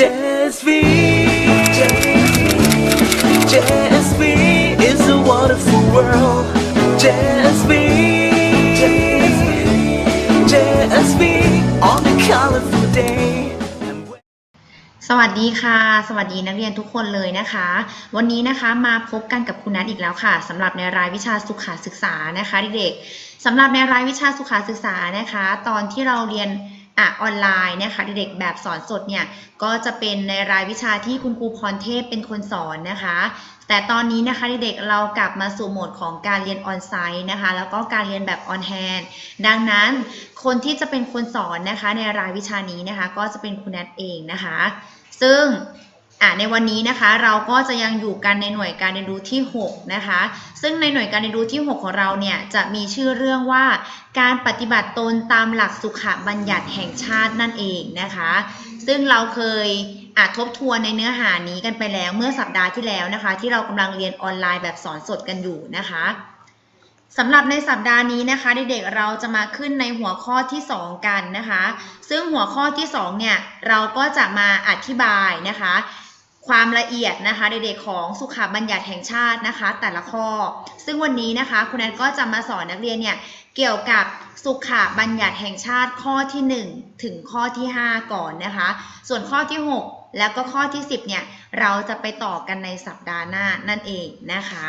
JSV JSV is a wonderful world JSV JSV on a colorful day สวัสดีค่ะ สวัสดีนักเรียนทุกคนเลยนะคะ วันนี้นะคะมาพบกันกับคุณนัทอีกแล้วค่ะสำหรับในรายวิชาสุขศึกษานะคะเด็กๆสำหรับในรายวิชาสุขศึกษานะคะ ตอนที่เราเรียน อะออนไลน์นะคะเด็กๆแบบสอนสดเนี่ยก็จะเป็นในรายวิชาที่คุณครูพรเทพเป็นคนสอนนะคะ แต่ตอนนี้นะคะเด็กๆเรากลับมาสู่โหมดของการเรียนออนไซต์นะคะแล้วก็การเรียนแบบออนแฮนดังนั้นคนที่จะเป็นคนสอนนะคะในรายวิชานี้นะคะ ก็จะเป็นคุณนัทเองนะคะ ซึ่ง อะในวันนี้นะคะเราก็จะยังอยู่กันในหน่วยการเรียนรู้ที่ 6 นะคะ ซึ่งในหน่วยการเรียนรู้ที่ 6 ของเราเนี่ยจะมีชื่อเรื่องว่า การปฏิบัติตนตามหลักสุขบัญญัติแห่งชาตินั่นเองนะคะ ซึ่งเราเคยอาทบทวนในเนื้อหานี้กันไปแล้วเมื่อสัปดาห์ที่แล้วนะคะ ที่เรากำลังเรียนออนไลน์แบบสอนสดกันอยู่นะคะสำหรับในสัปดาห์นี้นะคะเด็กๆเราจะมาขึ้นในหัวข้อที่ 2 กันนะคะ ซึ่งหัวข้อที่ 2 เนี่ยเราก็จะมาอธิบายนะคะ ความละเอียดนะคะเด็กๆของสุขบัญญัติแห่งชาตินะคะ แต่ละข้อ ซึ่งวันนี้นะคะคุณแอนก็จะมาสอนนักเรียนเนี่ยเกี่ยวกับสุขบัญญัติแห่งชาติข้อที่ 1 ถึงข้อที่ 5 ก่อนนะคะ ส่วนข้อที่ 6 แล้วก็ข้อที่ 10เนี่ยเราจะไปต่อกันในสัปดาห์หน้านั่นเองนะคะ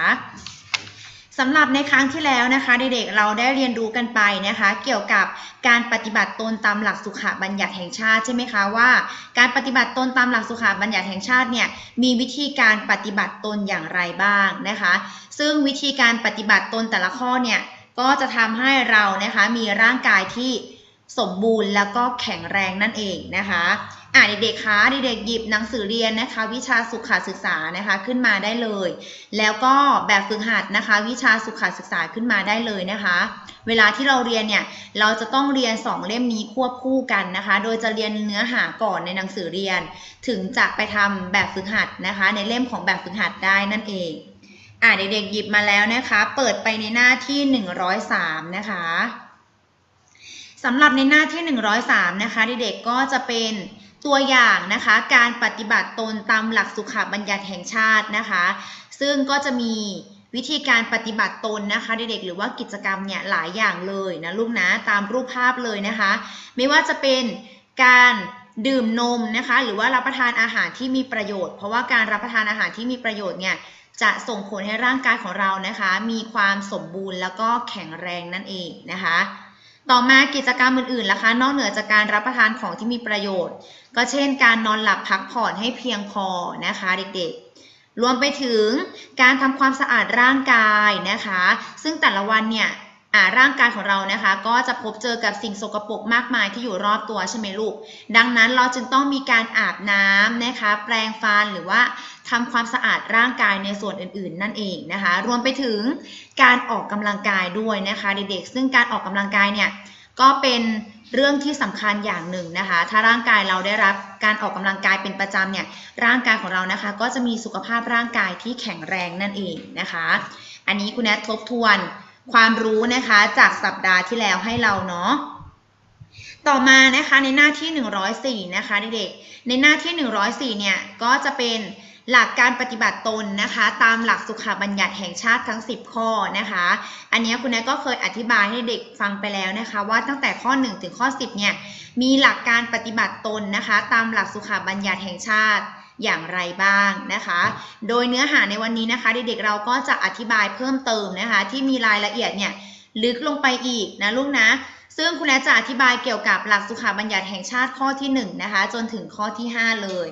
สำหรับในครั้งที่แล้วนะคะเด็กๆเราได้เรียนรู้กันไปนะคะ เกี่ยวกับการปฏิบัติตนตามหลักสุขบัญญัติแห่งชาติใช่ไหมคะว่า การปฏิบัติตนตามหลักสุขบัญญัติแห่งชาติเนี่ยมีวิธีการปฏิบัติตนอย่างไรบ้างนะคะ ซึ่งวิธีการปฏิบัติตนแต่ละข้อเนี่ยก็จะทำให้เรานะคะมีร่างกายที่สมบูรณ์แล้วก็แข็งแรงนั่นเองนะคะ อ่าเด็กๆคะเด็กๆหยิบหนังสือเรียนนะคะ วิชาสุขศึกษานะคะขึ้นมาได้เลย แล้วก็แบบฝึกหัดนะคะ วิชาสุขศึกษาขึ้นมาได้เลยนะคะ เวลาที่เราเรียนเนี่ยเราจะต้องเรียน 2 เล่มนี้ควบคู่กันนะคะ โดยจะเรียนเนื้อหาก่อนในหนังสือเรียน ถึงจะไปทำแบบฝึกหัดนะคะ ในเล่มของแบบฝึกหัดได้นั่นเองอ่าเด็กๆหยิบมาแล้วนะคะ เปิดไปในหน้าที่ 103 นะคะสำหรับในหน้าที่ 103 นะคะเด็กๆก็จะเป็น ตัวอย่างนะคะการปฏิบัติตนตามหลักสุขบัญญัติแห่งชาตินะคะ ซึ่งก็จะมีวิธีการปฏิบัติตนนะคะเด็กๆหรือว่ากิจกรรมเนี่ยหลายอย่างเลยนะลูกนะตามรูปภาพเลยนะคะ ไม่ว่าจะเป็นการดื่มนมนะคะหรือว่ารับประทานอาหารที่มีประโยชน์ เพราะว่าการรับประทานอาหารที่มีประโยชน์เนี่ยจะส่งผลให้ร่างกายของเรานะคะ มีความสมบูรณ์แล้วก็แข็งแรงนั่นเองนะคะ ต่อมากิจกรรมอื่นๆล่ะคะ นอกเหนือจากการรับประทานของที่มีประโยชน์ ก็เช่น การนอนหลับพักผ่อนให้เพียงพอนะคะเด็กๆ รวมไปถึงการทำความสะอาดร่างกายนะคะ ซึ่งแต่ละวันเนี่ย ร่างกายของเรานะคะก็จะพบเจอกับสิ่งสกปรกมากมายที่อยู่รอบตัวใช่ไหมลูก ดังนั้นเราจึงต้องมีการอาบน้ำนะคะ แปรงฟันหรือว่าทำความสะอาดร่างกายในส่วนอื่นๆ นั่นเองนะคะ รวมไปถึงการออกกำลังกายด้วยนะคะเด็กๆซึ่งการออกกำลังกายเนี่ยก็เป็นเรื่องที่สำคัญอย่างหนึ่งนะคะ ถ้าร่างกายเราได้รับการออกกำลังกายเป็นประจำเนี่ย ร่างกายของเรานะคะ ก็จะมีสุขภาพร่างกายที่แข็งแรงนั่นเองนะคะ อันนี้คุณแอททบทวน ความรู้นะคะจากสัปดาห์ที่แล้วให้เราเนาะต่อมานะคะในหน้าที่ 104 นะคะเด็กๆในหน้าที่ 104 เนี่ยก็จะเป็นหลักการปฏิบัติตนนะคะ ตามหลักสุขบัญญัติแห่งชาติทั้ง 10 ข้อนะคะ อันนี้คุณแม่ก็เคยอธิบายให้เด็กฟังไปแล้วนะคะ ว่าตั้งแต่ข้อ 1 ถึงข้อ 10 เนี่ยมีหลักการปฏิบัติตนนะคะ ตามหลักสุขบัญญัติแห่งชาติ อย่างไรบ้างนะคะ โดยเนื้อหาในวันนี้นะคะ เด็กๆเราก็จะอธิบายเพิ่มเติมนะคะ ที่มีรายละเอียดเนี่ยลึกลงไปอีกนะลูกนะ ซึ่งคุณแม่จะอธิบายเกี่ยวกับหลักสุขาบัญญัติแห่งชาติข้อที่1นะคะจนถึงข้อที่ 5 เลย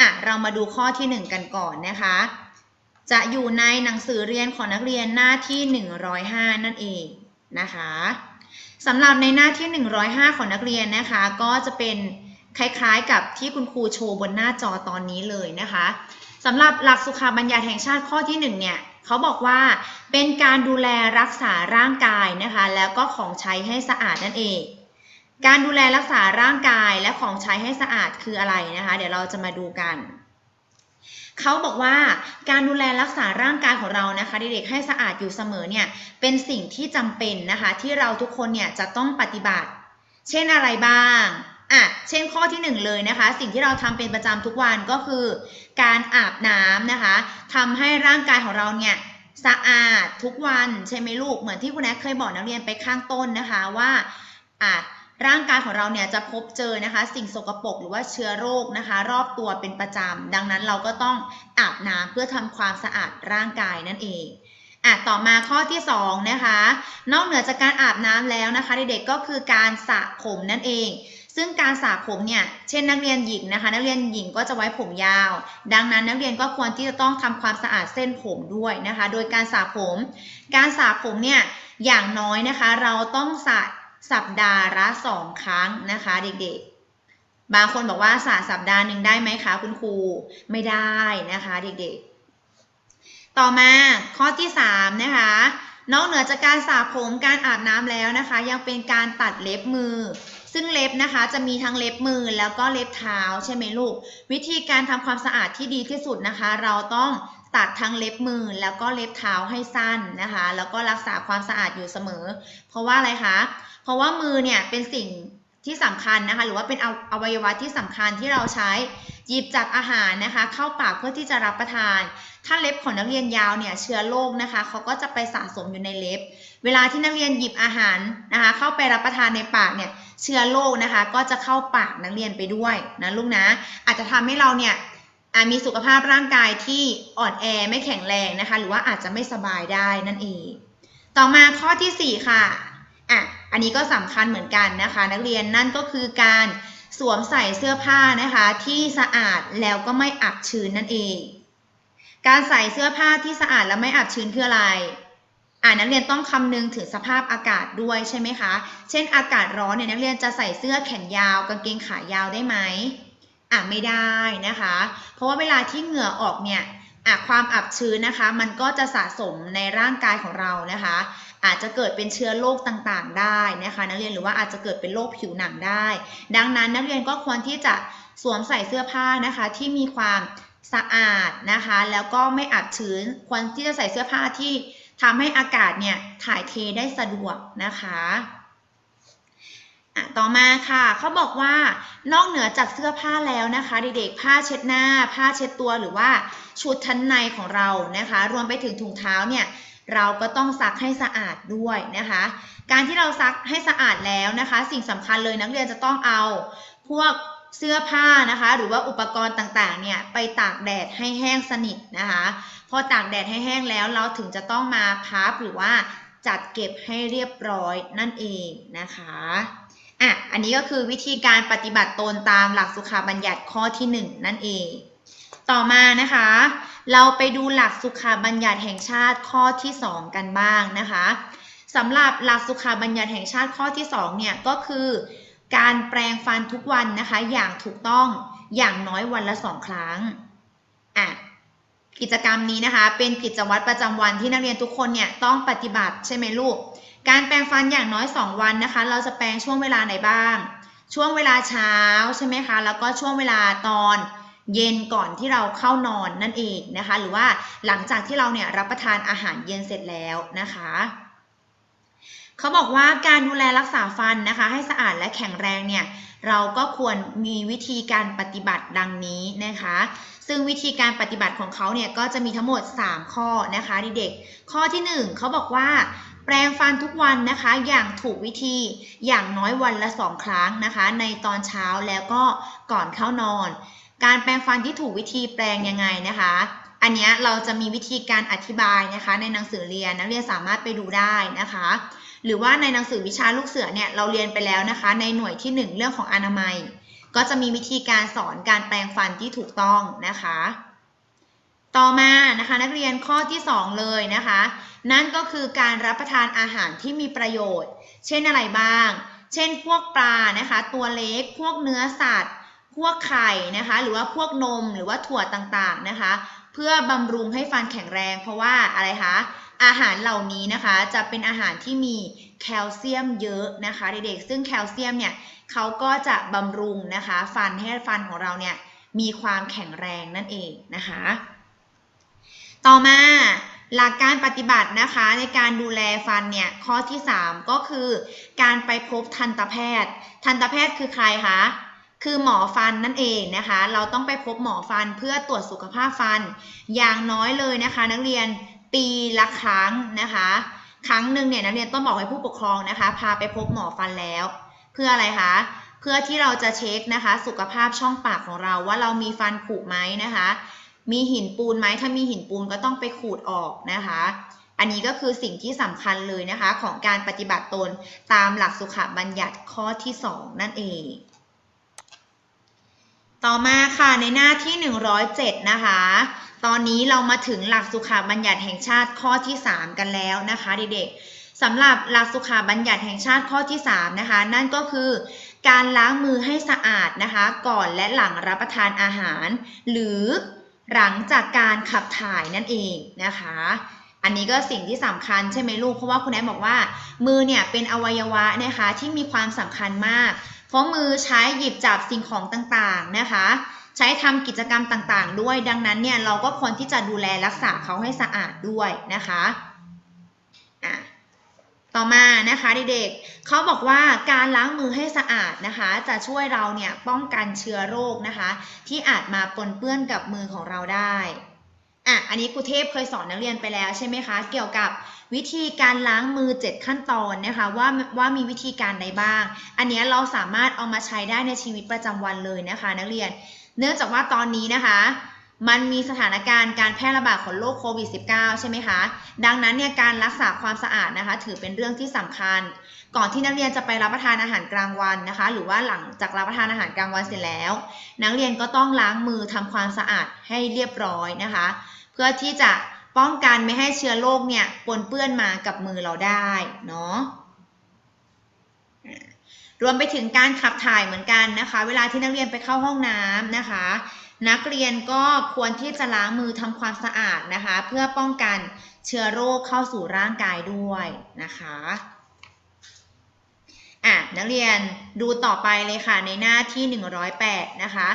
อะเรามาดูข้อที่ 1 กันก่อนนะคะ จะอยู่ในหนังสือเรียนของนักเรียนหน้าที่ 105 นั่นเองนะคะสำหรับในหน้าที่ 105 ของนักเรียนนะคะ ก็จะเป็น คล้ายๆ กับที่คุณครูโชว์บนหน้าจอตอนนี้เลยนะคะสำหรับหลักสุขบัญญัติแห่งชาติข้อที่ 1 เนี่ยเขาบอกว่าเป็นการดูแลรักษาร่างกายนะคะ แล้วก็ของใช้ให้สะอาดนั่นเอง การดูแลรักษาร่างกายและของใช้ให้สะอาดคืออะไรนะคะ เดี๋ยวเราจะมาดูกันเขาบอกว่าการดูแลรักษาร่างกายของเรานะคะ เด็กๆให้สะอาดอยู่เสมอเนี่ยเป็นสิ่งที่จำเป็นนะคะ ที่เราทุกคนเนี่ยจะต้องปฏิบัติ เช่นอะไรบ้าง อะเช่นข้อที่หนึ่งเลยนะคะ สิ่งที่เราทำเป็นประจำทุกวันก็คือ การอาบน้ำนะคะทำให้ร่างกายของเราเนี่ยสะอาดทุกวันใช่ไหมลูกเหมือนที่คุณแอ๊เคยบอกนักเรียนไปข้างต้นนะคะว่าอะร่างกายของเราเนี่ยจะพบเจอนะคะ สิ่งสกปรกหรือว่าเชื้อโรคนะคะ รอบตัวเป็นประจำดังนั้นเราก็ต้องอาบน้ำเพื่อทำความสะอาดร่างกายนั่นเองอะต่อมาข้อที่2นะคะ นอกเหนือจากการอาบน้ำแล้วนะคะเด็กๆก็คือการสระผมนั่นเอง ซึ่งการสระผมเนี่ยเช่นนักเรียนหญิงนะคะ นักเรียนหญิงก็จะไว้ผมยาว ดังนั้นนักเรียนก็ควรที่จะต้องทำความสะอาดเส้นผมด้วยนะคะ โดยการสระผม การสระผมเนี่ยอย่างน้อยนะคะ เราต้องสระสัปดาห์ละสองครั้งนะคะเด็กๆ บางคนบอกว่าสระสัปดาห์หนึ่งได้ไหมคะคุณครูไม่ได้นะคะเด็กๆ ต่อมาข้อที่3นะคะนอกเหนือจากการสระผมการอาบน้ำแล้วนะคะ ยังเป็นการตัดเล็บมือ ซึ่งเล็บนะคะจะมีทั้งเล็บมือแล้วก็เล็บเท้าใช่ไหมลูก วิธีการทำความสะอาดที่ดีที่สุดนะคะ เราต้องตัดทั้งเล็บมือแล้วก็เล็บเท้าให้สั้นนะคะ แล้วก็รักษาความสะอาดอยู่เสมอ เพราะว่าอะไรคะ เพราะว่ามือเนี่ยเป็นสิ่ง ที่สำคัญนะคะหรือว่าเป็นอวอวัยวะที่สำคัญที่เราใช้หยิบจับอาหารนะคะ เข้าปากเพื่อที่จะรับประทาน ถ้าเล็บของนักเรียนยาวเนี่ยเชื้อโรคนะคะเขาก็จะไปสะสมอยู่ในเล็บ เวลาที่นักเรียนหยิบอาหารนะคะ เข้าไปรับประทานในปากเนี่ยเชื้อโรคนะคะ ก็จะเข้าปากนักเรียนไปด้วยนะลูกนะ อาจจะทำให้เราเนี่ยมีสุขภาพร่างกายที่อ่อนแอไม่แข็งแรงนะคะ หรือว่าอาจจะไม่สบายได้นั่นเอง ต่อมาข้อทีสี่4 ค่ะ อะอันนี้ก็สำคัญเหมือนกันนะคะ นักเรียนนั่นก็คือการสวมใส่เสื้อผ้านะคะที่สะอาดแล้วก็ไม่อับชื้นนั่นเอง การใส่เสื้อผ้าที่สะอาดและไม่อับชื้นคืออะไรอ่านักเรียนต้องคำนึงถึงสภาพอากาศด้วยใช่ไหมคะ เช่นอากาศร้อนเนี่ยนักเรียนจะใส่เสื้อแขนยาวกางเกงขายาวได้ไหมอะไม่ได้นะคะ เพราะว่าเวลาที่เหงื่อออกเนี่ย อะความอับชื้นนะคะ มันก็จะสะสมในร่างกายของเรานะคะ อาจจะเกิดเป็นเชื้อโรคต่างๆ ได้นะคะ นักเรียนหรือว่าอาจจะเกิดเป็นโรคผิวหนังได้ ดังนั้นนักเรียนก็ควรที่จะสวมใส่เสื้อผ้านะคะที่มีความสะอาดนะคะ แล้วก็ไม่อับชื้นควรที่จะใส่เสื้อผ้าที่ทำให้อากาศเนี่ยถ่ายเทได้สะดวกนะคะอะ ต่อมาค่ะเขาบอกว่านอกเหนือจากเสื้อผ้าแล้วนะคะเด็กๆผ้าเช็ดหน้า ผ้าเช็ดตัวหรือว่าชุดชั้นในของเรานะคะ รวมไปถึงถุงเท้าเนี่ยเราก็ต้องซักให้สะอาดด้วยนะคะ การที่เราซักให้สะอาดแล้วนะคะ สิ่งสำคัญเลยนักเรียนจะต้องเอาพวกเสื้อผ้านะคะ หรือว่าอุปกรณ์ต่างๆเนี่ยไปตากแดดให้แห้งสนิทนะคะ พอตากแดดให้แห้งแล้วเราถึงจะต้องมาพับหรือว่าจัดเก็บให้เรียบร้อยนั่นเองนะคะ อะ อันนี้ก็คือวิธีการปฏิบัติตนตามหลักสุขาบัญญัติข้อที่หนึ่งนั่นเอง ต่อมานะคะ เราไปดูหลักสุขาบัญญัติแห่งชาติข้อที่ 2 กันบ้างนะคะสำหรับหลักสุขาบัญญัติแห่งชาติข้อที่2เนี่ยก็คือ การแปรงฟันทุกวันนะคะ อย่างถูกต้องอย่างน้อยวันละสองครั้งอะกิจกรรมนี้นะคะ เป็นกิจวัตรประจำวันที่นักเรียนทุกคนเนี่ยต้องปฏิบัติใช่ไหมลูก การแปรงฟันอย่างน้อย 2 วันนะคะ เราจะแปรงช่วงเวลาไหนบ้าง ช่วงเวลาเช้าใช่ไหมคะ แล้วก็ช่วงเวลาตอนเย็นก่อนที่เราเข้านอนนั่นเองนะคะ หรือว่าหลังจากที่เราเนี่ยรับประทานอาหารเย็นเสร็จแล้วนะคะเขาบอกว่าการดูแลรักษาฟันนะคะ ให้สะอาดและแข็งแรงเนี่ยเราก็ควรมีวิธีการปฏิบัติดังนี้นะคะ ซึ่งวิธีการปฏิบัติของเขาเนี่ยก็จะมีทั้งหมด 3 ข้อนะคะเด็กๆข้อที่ 1เขาบอกว่า แปรงฟันทุกวันนะคะ อย่างถูกวิธีอย่างน้อยวันละ2ครั้งนะคะ ในตอนเช้าแล้วก็ก่อนเข้านอน การแปรงฟันที่ถูกวิธีแปรงยังไงนะคะ อันนี้เราจะมีวิธีการอธิบายนะคะ ในหนังสือเรียนนักเรียนสามารถไปดูได้นะคะ หรือว่าในหนังสือวิชาลูกเสือเนี่ยเราเรียนไปแล้วนะคะ ในหน่วยที่ 1 เรื่องของอนามัย ก็จะมีวิธีการสอนการแปรงฟันที่ถูกต้องนะคะ ต่อมานะคะนักเรียนข้อที่ 2 เลยนะคะ นั่นก็คือการรับประทานอาหารที่มีประโยชน์ เช่นอะไรบ้าง เช่น พวกปลานะคะ ตัวเล็ก พวกเนื้อสัตว์ พวกไข่นะคะ หรือว่าพวกนมหรือว่าถั่วต่างๆนะคะ เพื่อบำรุงให้ฟันแข็งแรง เพราะว่าอะไรคะ อาหารเหล่านี้นะคะจะเป็นอาหารที่มีแคลเซียมเยอะนะคะเด็กๆ ซึ่งแคลเซียมเนี่ยเขาก็จะบำรุงนะคะ ฟันให้ฟันของเราเนี่ยมีความแข็งแรงนั่นเองนะคะ ต่อมา หลักการปฏิบัตินะคะในการดูแลฟันเนี่ยข้อที่ 3 ก็คือ การไปพบทันตแพทย์ ทันตแพทย์คือใครคะคือหมอฟันนั่นเองนะคะ เราต้องไปพบหมอฟันเพื่อตรวจสุขภาพฟัน อย่างน้อยเลยนะคะ นักเรียนปีละครั้งนะคะ ครั้งหนึ่งเนี่ยนักเรียนต้องบอกให้ผู้ปกครองนะคะ พาไปพบหมอฟันแล้ว เพื่ออะไรคะเพื่อที่เราจะเช็คนะคะ สุขภาพช่องปากของเราว่าเรามีฟันผุไหมนะคะ มีหินปูนไหมถ้ามีหินปูนก็ต้องไปขูดออกนะคะ อันนี้ก็คือสิ่งที่สำคัญเลยนะคะ ของการปฏิบัติตนตามหลักสุขบัญญัติข้อที่ 2 นั่นเอง ต่อมาค่ะในหน้าที่ 107 นะคะ ตอนนี้เรามาถึงหลักสุขบัญญัติแห่งชาติข้อที่ 3 กันแล้วนะคะเด็กๆสำหรับหลักสุขบัญญัติแห่งชาติข้อที่ 3 นะคะ นั่นก็คือการล้างมือให้สะอาดนะคะ ก่อนและหลังรับประทานอาหาร หรือ หลังจากการขับถ่ายนั่นเองนะคะ อันนี้ก็สิ่งที่สำคัญใช่ไหมลูก เพราะว่าคุณแอนบอกว่า มือเนี่ยเป็นอวัยวะนะคะที่มีความสำคัญมาก เพราะมือใช้หยิบจับสิ่งของต่างๆนะคะ ใช้ทำกิจกรรมต่างๆ ด้วย ดังนั้นเนี่ยเราก็ควรที่จะดูแลรักษาเขาให้สะอาดด้วยนะคะอะ ต่อมานะคะเด็กๆเขาบอกว่าการล้างมือให้สะอาดนะคะ จะช่วยเราเนี่ยป้องกันเชื้อโรคนะคะ ที่อาจมาปนเปื้อนกับมือของเราได้อะอันนี้ครูเทพเคยสอนนักเรียนไปแล้วใช่ไหมคะ เกี่ยวกับวิธีการล้างมือ 7 ขั้นตอนนะคะว่าว่ามีวิธีการใดบ้าง อันนี้เราสามารถเอามาใช้ได้ในชีวิตประจำวันเลยนะคะ นักเรียน เนื่องจากว่าตอนนี้นะคะ มันมีสถานการณ์การแพร่ระบาดของโรคโควิด -19 ใช่ไหมคะ ดังนั้นเนี่ยการรักษาความสะอาดนะคะ ถือเป็นเรื่องที่สำคัญ ก่อนที่นักเรียนจะไปรับประทานอาหารกลางวันนะคะ หรือว่าหลังจากรับประทานอาหารกลางวันเสร็จแล้ว นักเรียนก็ต้องล้างมือทำความสะอาดให้เรียบร้อยนะคะ เพื่อที่จะป้องกันไม่ให้เชื้อโรคเนี่ยปนเปื้อนมากับมือเราได้เนาะรวมไปถึงการขับถ่ายเหมือนกันนะคะ เวลาที่นักเรียนไปเข้าห้องน้ำนะคะ นักเรียนก็ควรที่จะล้างมือทำความสะอาดนะคะ เพื่อป้องกันเชื้อโรคเข้าสู่ร่างกายด้วยนะคะอะนักเรียนดูต่อไปเลยค่ะในหน้าที่ 108 นะคะ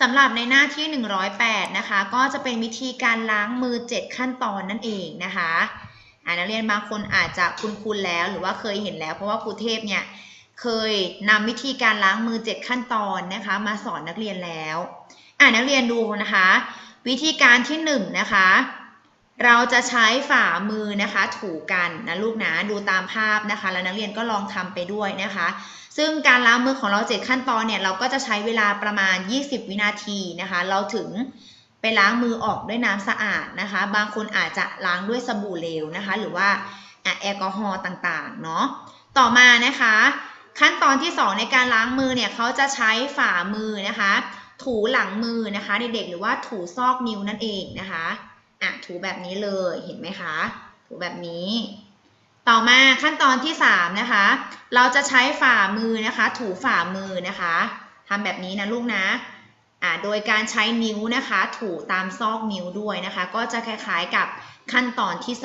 สำหรับในหน้าที่ 108 นะคะ ก็จะเป็นวิธีการล้างมือ 7 ขั้นตอนนั่นเองนะคะอะนักเรียนบางคนอาจจะคุ้นๆแล้วหรือว่าเคยเห็นแล้ว เพราะว่าครูเทพเนี่ยเคยนำวิธีการล้างมือ 7 ขั้นตอนนะคะ มาสอนนักเรียนแล้ว อ่านักเรียนดูนะคะ วิธีการที่1นงนะคะ เราจะใช้ฝ่ามือนะคะ ถูกันนะลูกนะดูตามภาพนะคะ แล้วนักเรียนก็ลองทำไปด้วยนะคะ ซึ่งการล้างมือของเรา7ขั้นตอนเนี่ยเราก็จะใช้เวลาประมาณ 20 วินาทีนะคะ เราถึงไปล้างมือออกด้วยน้ำสะอาดนะคะ บางคนอาจจะล้างด้วยสบู่เหลวนะคะ หรือว่าแอลกอฮอล์ต่างๆเนาะต่อมานะคะ ขั้นตอนที่ 2 ในการล้างมือเนี่ยเขาจะใช้ฝ่ามือนะคะ ถูหลังมือนะคะเด็กๆหรือว่าถูซอกนิ้วนั่นเองนะคะอะถูแบบนี้เลยเห็นไหมคะ ถูแบบนี้ ต่อมาขั้นตอนที่3นะคะ เราจะใช้ฝ่ามือนะคะ ถูฝ่ามือนะคะทำแบบนี้นะลูกนะอะโดยการใช้นิ้วนะคะ ถูตามซอกนิ้วด้วยนะคะ ก็จะคล้ายๆกับขั้นตอนที่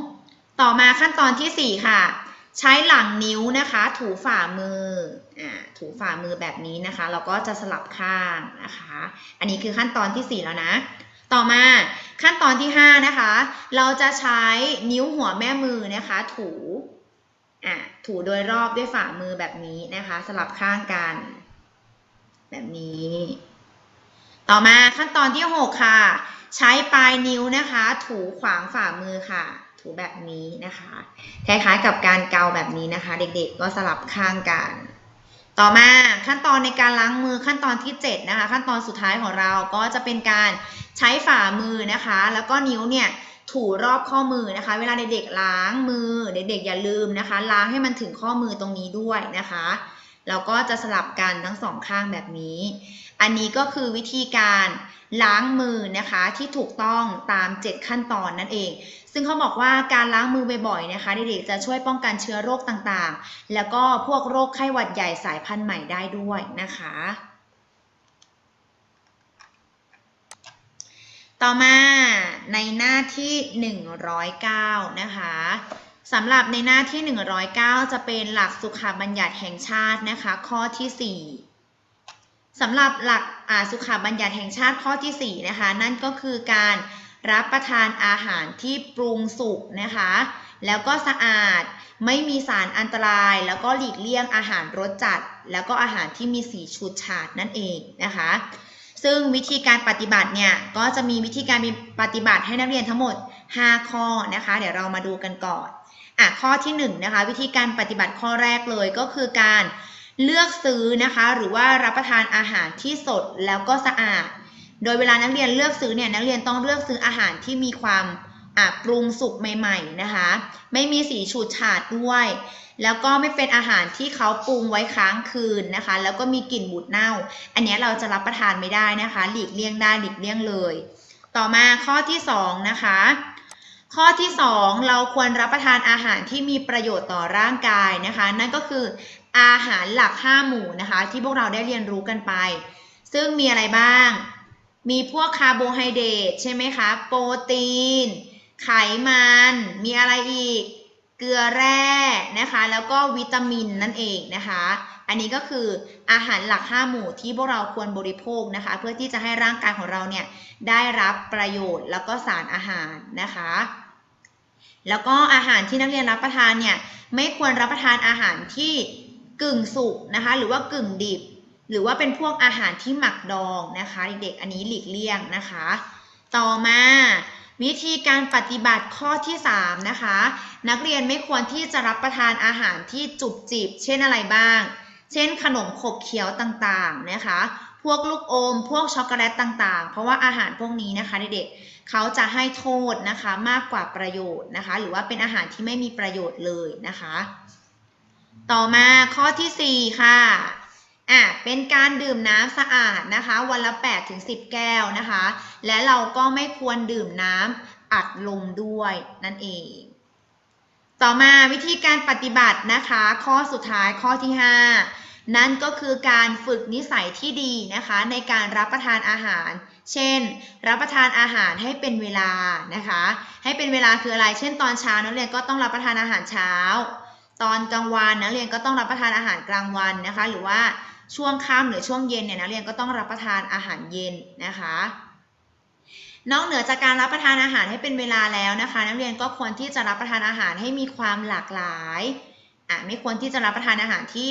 2 ต่อมาขั้นตอนทีสี่4 ค่ะ ใช้หลังนิ้วนะคะ ถูฝ่ามืออ่าถูฝ่ามือแบบนี้นะคะ เราก็จะสลับข้างนะคะ อันนี้คือขั้นตอนที่ 4 แล้วนะ ต่อมาขั้นตอนที่ 5 นะคะ เราจะใช้นิ้วหัวแม่มือนะคะ ถูอ่าถูโดยรอบด้วยฝ่ามือแบบนี้นะคะ สลับข้างกัน แบบนี้ ต่อมาขั้นตอนที่ 6 ค่ะ ใช้ปลายนิ้วนะคะ ถูขวางฝ่ามือค่ะ ถูแบบนี้นะคะคล้ายๆกับการเกาแบบนี้นะคะ เด็กๆก็สลับข้างกัน ต่อมาขั้นตอนในการล้างมือขั้นตอนที่7นะคะขั้นตอนสุดท้ายของเราก็จะเป็นการใช้ฝ่ามือนะคะ แล้วก็นิ้วเนี่ยถูรอบข้อมือนะคะ เวลาเด็กๆล้างมือ เด็กๆอย่าลืมนะคะ ล้างให้มันถึงข้อมือตรงนี้ด้วยนะคะ แล้วก็จะสลับกันทั้งสองข้างแบบนี้ อันนี้ก็คือวิธีการล้างมือนะคะที่ถูกต้องตาม 7 ขั้นตอนนั่นเอง ซึ่งเขาบอกว่าการล้างมือบ่อยๆนะคะเด็กๆจะช่วยป้องกันเชื้อโรคต่างๆ แล้วก็พวกโรคไข้หวัดใหญ่สายพันธุ์ใหม่ได้ด้วยนะคะ ต่อมาในหน้าที่ 109 นะคะ สำหรับในหน้าที่ 109 จะเป็นหลักสุขบัญญัติแห่งชาตินะคะ ข้อที่ 4 สำหรับหลักสุขบัญญัติแห่งชาติข้อที่ 4 นะคะ นั่นก็คือการรับประทานอาหารที่ปรุงสุกนะคะ แล้วก็สะอาดไม่มีสารอันตราย แล้วก็หลีกเลี่ยงอาหารรสจัด แล้วก็อาหารที่มีสีฉูดฉาดนั่นเองนะคะ ซึ่งวิธีการปฏิบัติเนี่ยก็จะมีวิธีการปฏิบัติให้นักเรียนทั้งหมด 5 ข้อนะคะ เดี๋ยวเรามาดูกันก่อน อะข้อที่1นนะคะวิธีการปฏิบัติข้อแรกเลยก็คือการเลือกซื้อนะคะหรือว่ารับประทานอาหารที่สดแล้วก็สะอาด โดยเวลานักเรียนเลือกซื้อเนี่ยนักเรียนต้องเลือกซื้ออาหารที่มีความปรุงสุกใหม่ๆนะคะ ไม่มีสีฉูดฉาดด้วย แล้วก็ไม่เป็นอาหารที่เขาปรุงไว้ค้างคืนนะคะ แล้วก็มีกลิ่นบูดเน่า อันนี้เราจะรับประทานไม่ได้นะคะ หลีกเลี่ยงได้หลีกเลี่ยงเลย ต่อมาข้อที่สองนะคะ ข้อที่สองเราควรรับประทานอาหารที่มีประโยชน์ต่อร่างกายนะคะ นั่นก็คืออาหารหลักห้าหมู่นะคะ ที่พวกเราได้เรียนรู้กันไป ซึ่งมีอะไรบ้าง มีพวกคาร์โบไฮเดรตใช่ไหมคะ โปรตีน ไขมัน มีอะไรอีก เกลือแร่นะคะ แล้วก็วิตามินนั่นเองนะคะ อันนี้ก็คืออาหารหลัก 5 หมู่ที่พวกเราควรบริโภคนะคะ เพื่อที่จะให้ร่างกายของเราเนี่ยได้รับประโยชน์แล้วก็สารอาหารนะคะ แล้วก็อาหารที่นักเรียนรับประทานเนี่ยไม่ควรรับประทานอาหารที่กึ่งสุกนะคะหรือว่ากึ่งดิบ หรือว่าเป็นพวกอาหารที่หมักดองนะคะ เด็กๆอันนี้หลีกเลี่ยงนะคะ ต่อมาวิธีการปฏิบัติข้อที่ 3 นะคะ นักเรียนไม่ควรที่จะรับประทานอาหารที่จุบจิบ เช่นอะไรบ้าง เช่นขนมขบเคี้ยวต่างๆนะคะ พวกลูกอม พวกช็อกโกแลตต่างๆ เพราะว่าอาหารพวกนี้นะคะเด็กๆเขาจะให้โทษนะคะมากกว่าประโยชน์นะคะ หรือว่าเป็นอาหารที่ไม่มีประโยชน์เลยนะคะ ต่อมาข้อทีสี่4 ค่ะอะเป็นการดื่มน้ำสะอาดนะคะ วันละ8ถึง10 แก้วนะคะ และเราก็ไม่ควรดื่มน้ำอัดลมด้วยนั่นเอง ต่อมาวิธีการปฏิบัตินะคะ ข้อสุดท้ายข้อที่ 5 นั่นก็คือการฝึกนิสัยที่ดีนะคะ ในการรับประทานอาหาร เช่น รับประทานอาหารให้เป็นเวลานะคะ ให้เป็นเวลาคืออะไร เช่น ตอนเช้านักเรียนก็ต้องรับประทานอาหารเช้า ตอนกลางวันนักเรียนก็ต้องรับประทานอาหารกลางวันนะคะ หรือว่าช่วงค่ำหรือช่วงเย็นเนี่ยนักเรียนก็ต้องรับประทานอาหารเย็นนะคะนอกเหนือจากการรับประทานอาหารให้เป็นเวลาแล้วนะคะ นักเรียนก็ควรที่จะรับประทานอาหารให้มีความหลากหลายอะไม่ควรที่จะรับประทานอาหารที่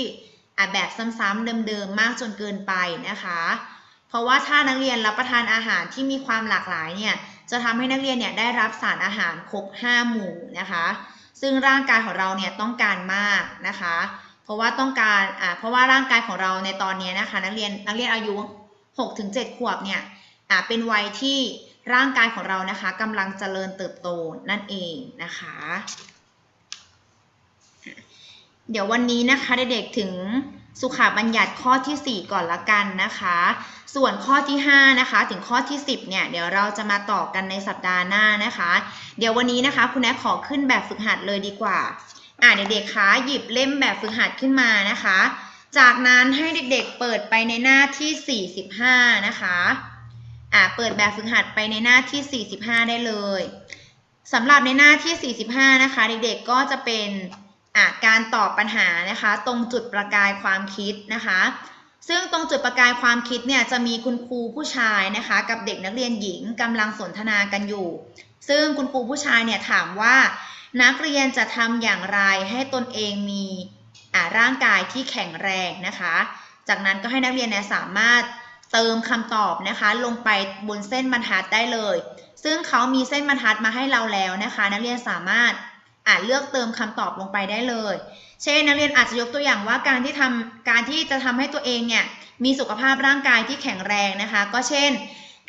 แบบซ้ำๆเดิมๆมากจนเกินไปนะคะ เพราะว่าถ้านักเรียนรับประทานอาหารที่มีความหลากหลายเนี่ยจะทำให้นักเรียนเนี่ยได้รับสารอาหารครบ 5 หมู่นะคะ ซึ่งร่างกายของเราเนี่ยต้องการมากนะคะ เพราะว่าต้องการอ่าเพราะว่าร่างกายของเราในตอนนี้นะคะ นักเรียนนักเรียนอายุ6-7ขวบเนี่ยอ่าเป็นวัยที่ร่างกายของเรานะคะกำลังเจริญเติบโตนั่นเองนะคะ เดี๋ยววันนี้นะคะเด็กๆถึงสุขาบัญญัติข้อที่ 4 ก่อนละกันนะคะ ส่วนข้อที่ 5 นะคะ ถึงข้อที่ 10 เนี่ย เดี๋ยวเราจะมาต่อกันในสัปดาห์หน้านะคะ เดี๋ยววันนี้นะคะ คุณแม่ขอขึ้นแบบฝึกหัดเลยดีกว่า อ่าเด็กๆคะหยิบเล่มแบบฝึกหัดขึ้นมานะคะ จากนั้นให้เด็กๆเปิดไปในหน้าที่ 45 นะคะอ่าเปิดแบบฝึกหัดไปในหน้าที่ 45 ได้เลยสำหรับในหน้าที่ 45 นะคะ เด็กๆก็จะเป็น อ่าการตอบปัญหานะคะ ตรงจุดประกายความคิดนะคะ ซึ่งตรงจุดประกายความคิดเนี่ยจะมีคุณครูผู้ชายนะคะ กับเด็กนักเรียนหญิงกำลังสนทนากันอยู่ ซึ่งคุณครูผู้ชายเนี่ยถามว่า นักเรียนจะทำอย่างไรให้ตนเองมีอ่าร่างกายที่แข็งแรงนะคะ จากนั้นก็ให้นักเรียนเนี่ยสามารถเติมคำตอบนะคะ ลงไปบนเส้นบรรทัดได้เลย ซึ่งเขามีเส้นบรรทัดมาให้เราแล้วนะคะ นักเรียนสามารถ อ่าเลือกเติมคำตอบลงไปได้เลย เช่นนักเรียนอาจจะยกตัวอย่างว่าการที่ทำการที่จะทำให้ตัวเองเนี่ยมีสุขภาพร่างกายที่แข็งแรงนะคะ ก็เช่น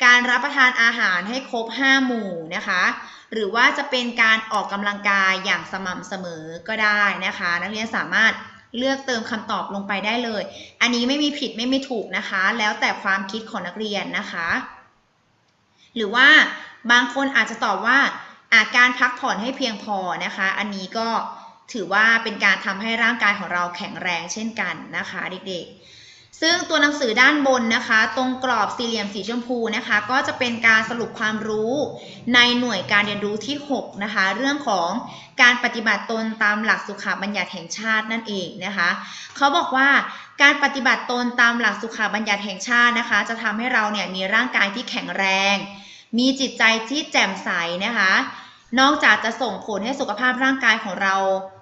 การรับประทานอาหารให้ครบ 5 หมู่นะคะ หรือว่าจะเป็นการออกกำลังกายอย่างสม่ำเสมอก็ได้นะคะ นักเรียนสามารถเลือกเติมคำตอบลงไปได้เลย อันนี้ไม่มีผิดไม่มีถูกนะคะ แล้วแต่ความคิดของนักเรียนนะคะ หรือว่าบางคนอาจจะตอบว่า อาการพักผ่อนให้เพียงพอนะคะ อันนี้ก็ถือว่าเป็นการทำให้ร่างกายของเราแข็งแรงเช่นกันนะคะเด็กๆ ซึ่งตัวหนังสือด้านบนนะคะ ตรงกรอบสี่เหลี่ยมสีชมพูนะคะ ก็จะเป็นการสรุปความรู้ในหน่วยการเรียนรู้ที่ 6 นะคะ เรื่องของการปฏิบัติตนตามหลักสุขบัญญัติแห่งชาตินั่นเองนะคะเขาบอกว่าการปฏิบัติตนตามหลักสุขบัญญัติแห่งชาตินะคะ จะทำให้เราเนี่ยมีร่างกายที่แข็งแรง มีจิตใจที่แจ่มใสนะคะ นอกจากจะส่งผลให้สุขภาพร่างกายของเรา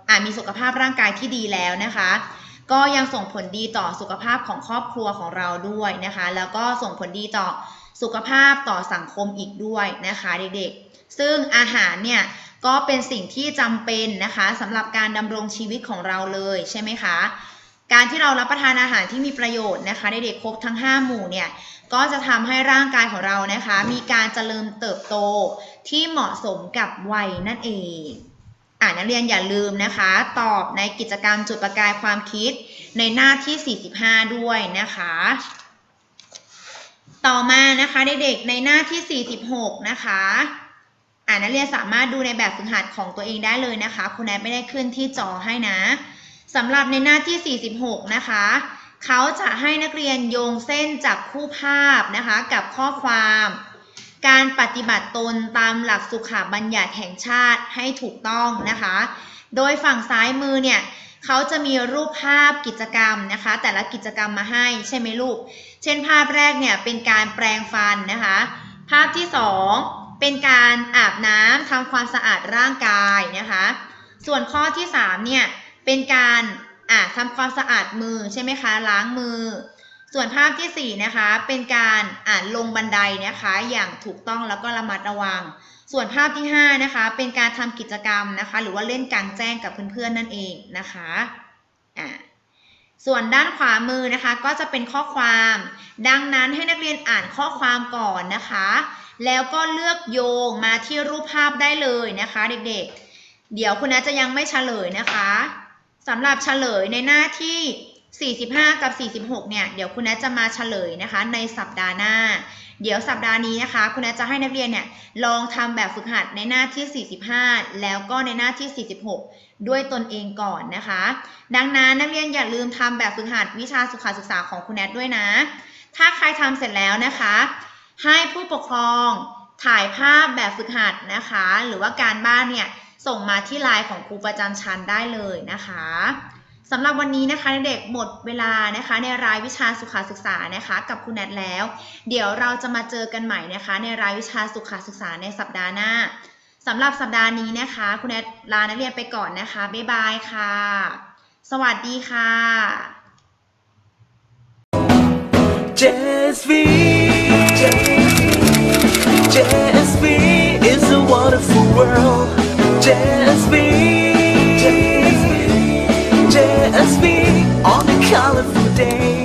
อาจมีสุขภาพร่างกายที่ดีแล้วนะคะ ก็ยังส่งผลดีต่อสุขภาพของครอบครัวของเราด้วยนะคะ แล้วก็ส่งผลดีต่อสุขภาพต่อสังคมอีกด้วยนะคะเด็กๆ ซึ่งอาหารเนี่ยก็เป็นสิ่งที่จำเป็นนะคะสำหรับการดำรงชีวิตของเราเลยใช่ไหมคะ การที่เรารับประทานอาหารที่มีประโยชน์นะคะเด็กๆครบทั้ง 5 หมู่เนี่ย ก็จะทำให้ร่างกายของเรานะคะ มีการเจริญเติบโตที่เหมาะสมกับวัยนั่นเองอ่านักเรียนอย่าลืมนะคะ ตอบในกิจกรรมจุดประกายความคิดในหน้าที่ 45 ด้วยนะคะ ต่อมานะคะเด็กๆในหน้าที่ 46 นะคะอ่านักเรียนสามารถดูในแบบฝึกหัดของตัวเองได้เลยนะคะคุณแอนไม่ได้ขึ้นที่จอให้นะสำหรับในหน้าที่ 46 นะคะ เขาจะให้นักเรียนโยงเส้นจากคู่ภาพนะคะกับข้อความ การปฏิบัติตนตามหลักสุขบัญญัติแห่งชาติให้ถูกต้องนะคะ โดยฝั่งซ้ายมือเนี่ยเขาจะมีรูปภาพกิจกรรมนะคะ แต่ละกิจกรรมมาให้ใช่ไหมลูก เช่นภาพแรกเนี่ยเป็นการแปรงฟันนะคะ ภาพที่สองเป็นการอาบน้ำทำความสะอาดร่างกายนะคะ ส่วนข้อที่สามเนี่ยเป็นการ อ่าทำความสะอาดมือใช่ไหมคะ ล้างมือ ส่วนภาพที่สี่นะคะ เป็นการอ่าลงบันไดนะคะ อย่างถูกต้องแล้วก็ระมัดระวัง ส่วนภาพที่ห้านะคะ เป็นการทำกิจกรรมนะคะ หรือว่าเล่นกลางแจ้งกับเพื่อนๆนั่นเองนะคะอ่าส่วนด้านขวามือนะคะก็จะเป็นข้อความ ดังนั้นให้นักเรียนอ่านข้อความก่อนนะคะ แล้วก็เลือกโยงมาที่รูปภาพได้เลยนะคะ เด็กๆ เดี๋ยวคุณนัทจะยังไม่เฉลยนะคะ สำหรับเฉลยในหน้าที่ 45 กับ 46 เนี่ย เดี๋ยวคุณนัทจะมาเฉลยนะคะในสัปดาห์หน้า เดี๋ยวสัปดาห์นี้นะคะ คุณนัทจะให้นักเรียนเนี่ยลองทำแบบฝึกหัดในหน้าที่ 45 แล้วก็ในหน้าที่ 46 ด้วยตนเองก่อนนะคะ ดังนั้นนักเรียนอย่าลืมทำแบบฝึกหัดวิชาสุขศึกษาของคุณแนทด้วยนะ ถ้าใครทำเสร็จแล้วนะคะ ให้ผู้ปกครองถ่ายภาพแบบฝึกหัดนะคะ หรือว่าการบ้านเนี่ย ส่งมาที่ไลน์ของครูประจำชั้นได้เลยนะคะสำหรับวันนี้นะคะเด็กหมดเวลานะคะในรายวิชาสุขศึกษานะคะกับครูแนทแล้ว เดี๋ยวเราจะมาเจอกันใหม่นะคะ ในรายวิชาสุขศึกษาในสัปดาห์หน้าสำหรับสัปดาห์นี้นะคะครูแนทลานักเรียนไปก่อนนะคะ บ๊ายบายค่ะ สวัสดีค่ะ JSV JSV is a wonderful world Just be, just be, just be on a colorful day.